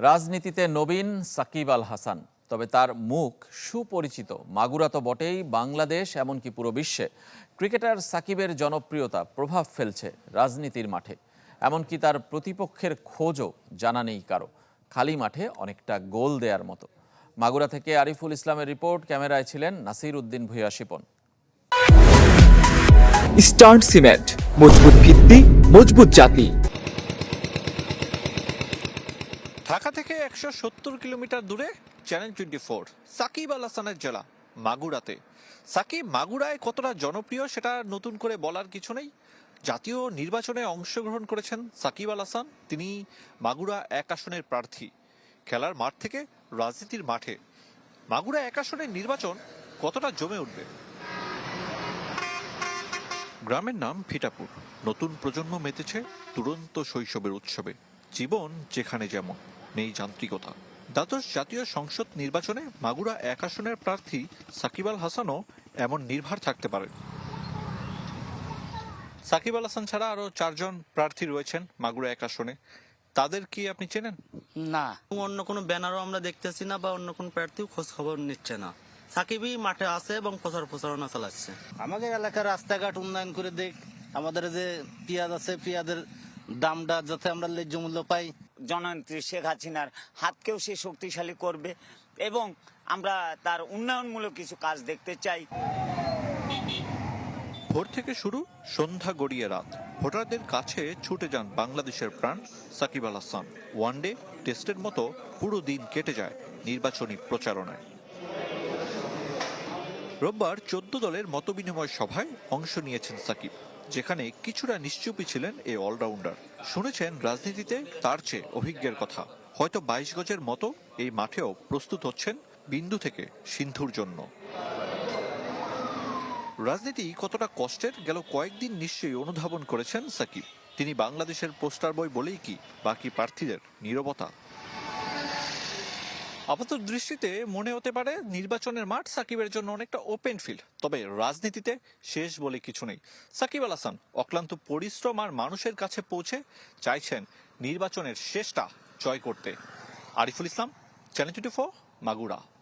রাজনীতিতে নবীন সাকিব আল হাসান, তবে তার মুখ সুপরিচিত। মাগুরা তো বটেই, বাংলাদেশ এমনকি পুরো বিশ্বে। ক্রিকেটার সাকিবের জনপ্রিয়তা প্রভাব ফেলছে রাজনীতির মাঠে। এমনকি তার প্রতিপক্ষের খোঁজও জানা নেই কারও। খালি মাঠে অনেকটা গোল দেয়ার মতো। মাগুরা থেকে আরিফুল ইসলামের রিপোর্ট, ক্যামেরায় ছিলেন নাসির উদ্দিন ভূঁইয়া শিপন। স্টার্ন সিমেন্ট, মজবুত ভিত্তি, মজবুত জাতি। ঢাকা থেকে একশো সত্তর কিলোমিটার দূরে channel twenty four Sakib Al হাসানের জেলা, মাগুরাতে। সাকিব, মাগুরায় কতটা জনপ্রিয় সেটা নতুন করে বলার কিছু নেই। জাতীয় নির্বাচনে অংশগ্রহণ করেছেন সাকিব আল হাসান। তিনি মাগুরা এক আসনের প্রার্থী। খেলার মাঠ থেকে রাজনীতির মাঠে। মাগুরা এক আসনের নির্বাচন কতটা জমে উঠবে? গ্রামের নাম ফিটাপুর। নতুন প্রজন্ম মেতেছে দুরন্ত শৈশবের উৎসবে। জীবন যেখানে যেমন। নেই যান্ত্রিকতা। দ্বাদশ জাতীয় সংসদ নির্বাচনে মাগুরা এক আসনের প্রার্থী সাকিব আল হাসানও এমন নির্ভার থাকতে পারেন। সাকিব আল হাসান ছাড়া আরও চারজন প্রার্থী রয়েছেন মাগুরা এক আসনে। তাদের কি আপনি চেনেন? না। অন্য কোনো ব্যানারও আমরা দেখতেছি না বা অন্য কোনো প্রার্থীও খোঁজ খবর নিচ্ছে না। সাকিবই মাঠে আছে এবং প্রচার প্রচারণা চালাচ্ছে। আমাদের এলাকার রাস্তাঘাট উন্নয়ন করে দেখ আমাদের যে পেঁয়াজ আছে পেঁয়াজের দামটা যাতে আমরা ন্যায্য মূল্য পাই জননেত্রী শেখ হাসিনার হাতকেও সে শক্তিশালী করবে এবং আমরা তার উন্নয়নমূলক কিছু কাজ দেখতে চাই। ভোর থেকে শুরু সন্ধ্যা গড়িয়ে রাত। ভোটারদের কাছে ছুটে যান বাংলাদেশের প্রাণ, সাকিব আল হাসান। ওয়ানডে টেস্টের মতো পুরো দিন কেটে যায় নির্বাচনী প্রচারণায়। রোববার চোদ্দ দলের মতবিনিময় সভায় অংশ নিয়েছেন সাকিব। যেখানে কিছুটা নিশ্চুপই ছিলেন এই অলরাউন্ডার। শুনেছেন রাজনীতিতে তার চেয়ে অভিজ্ঞের কথা। হয়তো বাইশ গজের মতো এই মাঠেও প্রস্তুত হচ্ছেন বিন্দু থেকে সিন্ধুর জন্য। রাজনীতি কতটা কষ্টের গেল কয়েকদিন নিশ্চয়ই অনুধাবন করেছেন সাকিব। তিনি বাংলাদেশের পোস্টার বই বলেই কি, বাকি প্রার্থীদের নীরবতা। আপাত দৃষ্টিতে মনে হতে পারে নির্বাচনের মাঠ সাকিবের জন্য অনেকটা ওপেন ফিল্ড তবে রাজনীতিতে শেষ বলে কিছু নেই। সাকিব আল হাসান অক্লান্ত পরিশ্রম আর মানুষের কাছে পৌঁছে চাইছেন নির্বাচনের শেষটা জয় করতে। Ariful Islam channel twenty Magura.